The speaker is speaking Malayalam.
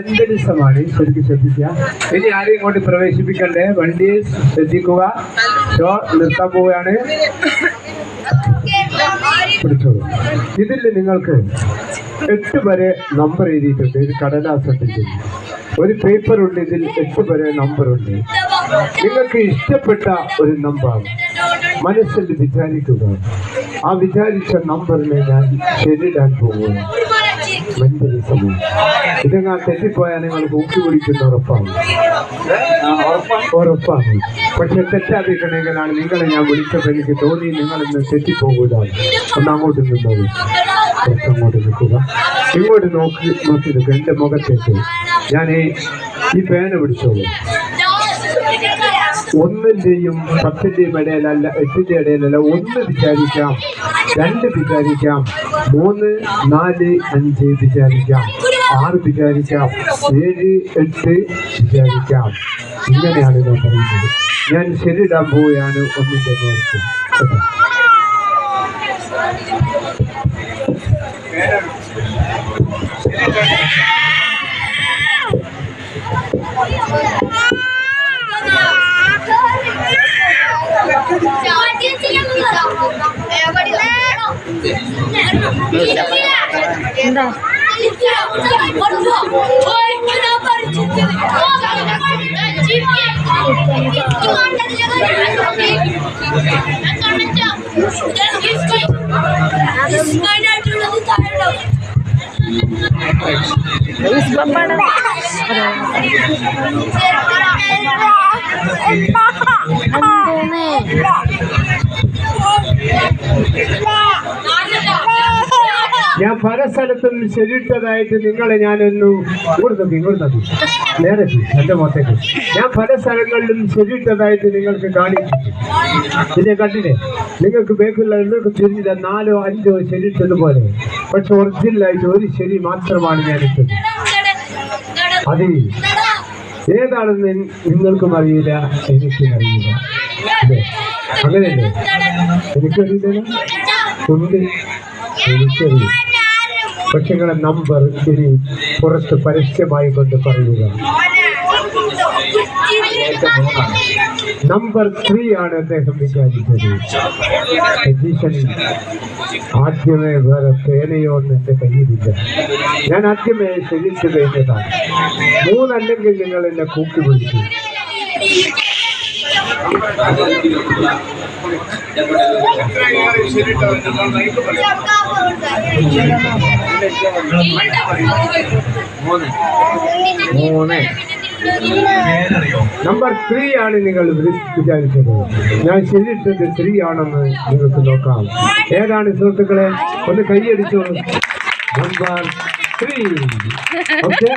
അന്തരീക്ഷമാണ് ശരിക്കും ശ്രദ്ധിക്കുക. ഇനി ആരെയും കൊണ്ട് പ്രവേശിപ്പിക്കണ്ടേ? വണ്ടി ശ്രദ്ധിക്കുക. ഷോ നിർത്താൻ പോവുകയാണ്. ഇതിൽ നിങ്ങൾക്ക് എട്ട് വരെ നമ്പർ എഴുതിയിട്ടുണ്ട്. ഇത് കടലാസത്തിന്റെ ഒരു പേപ്പർ ഉണ്ട് ഇതിൽ എട്ട് വരെ നമ്പർ ഉണ്ട്. നിങ്ങൾക്ക് ഇഷ്ടപ്പെട്ട ഒരു നമ്പർ മനസ്സിൽ വിചാരിക്കുക. ആ വിചാരിച്ച നമ്പറിനെ ഞാൻ ശരിയിടാൻ മെന്റലി സമയം ഇതെങ്ങാൻ തെറ്റിപ്പോയാൽ നിങ്ങൾ കൂട്ടി പിടിക്കുന്ന ഉറപ്പാണ്. ഉറപ്പാണ്. പക്ഷെ തെറ്റാതിരിക്കണമെങ്കിലാണ് നിങ്ങളെ ഞാൻ വിളിച്ചപ്പോൾ എനിക്ക് തോന്നി നിങ്ങൾ ഇന്ന് തെറ്റിപ്പോകൂല. ഒന്ന് അങ്ങോട്ട് നിന്നത് കുറച്ച് അങ്ങോട്ട് നിൽക്കുക. ഇങ്ങോട്ട് നോക്കി നോക്കി നിൽക്കുക എന്റെ മുഖത്തേക്ക്. ഞാൻ ഈ പേന പിടിച്ചോളൂ. ഒന്നിന്റെയും പത്തിന്റെയും ഇടയിലല്ല എട്ടിന്റെ ഇടയിലല്ല ഒന്ന് വിചാരിക്കാം രണ്ട് വിചാരിക്കാം മൂന്ന് നാല് അഞ്ച് വിചാരിക്കാം. ആറ് വിചാരിക്കാം ഏഴ് എട്ട് വിചാരിക്കാം. ഇങ്ങനെയാണ് ഞാൻ പറയുന്നത്. ഞാൻ ശരിയിടാൻ പോവുകയാണ് ഒന്നിന്റെ നേരത്തെ. കേട്ടോ? എന്താ പപ്പാടെ ഞാൻ പല സ്ഥലത്തും ശരിയിട്ടതായിട്ട് നിങ്ങളെ ഞാനൊന്നു ഇങ്ങോട്ട് ഇങ്ങോട്ട് നേരെ എന്റെ മുഖത്തേക്ക് ഞാൻ പല സ്ഥലങ്ങളിലും ശരിയിട്ടതായിട്ട് നിങ്ങൾക്ക് കാണിച്ചിട്ടുണ്ട്. ഇതേ കണ്ടില്ലേ? നിങ്ങൾക്ക് ബേക്കുള്ള നിങ്ങൾക്ക് തിരിഞ്ഞില്ല നാലോ അഞ്ചോ ശരിയിട്ടതുപോലെ പക്ഷെ ഒറിജിനലായിട്ട് ഒരു ശരി മാത്രമാണ് ഞാൻ ഇട്ടത്. അത്. ഏതാണെന്ന് നിങ്ങൾക്കും അറിയില്ല എനിക്കും അറിയില്ല. അങ്ങനെയല്ലേ? എനിക്കറിയില്ല എനിക്കറിയില്ല പക്ഷെ നിങ്ങളെ നമ്പർ ഇനി പുറത്ത് പരസ്യമായി കൊണ്ട് പറയുക. നമ്പർ ത്രീ ആണ് അദ്ദേഹം വിചാരിച്ചത്. ആദ്യമേ വേറെ പേനയോ എന്ന് എന്റെ കയ്യിലില്ല. ഞാൻ ആദ്യമേ ശരിച്ചു കഴിഞ്ഞതാണ്. മൂന്നല്ലെങ്കിൽ നിങ്ങൾ എന്നെ കൂക്കി വിളിച്ചു നമ്പർ ത്രീ ആണ് നിങ്ങൾ വിചാരിച്ചത്. ഞാൻ ശരിയിട്ടത് ത്രീ ആണെന്ന് നിങ്ങൾക്ക് നോക്കാം. ഏതാണ് സുഹൃത്തുക്കളെ? ഒന്ന് കൈയടിച്ചു. Number three okay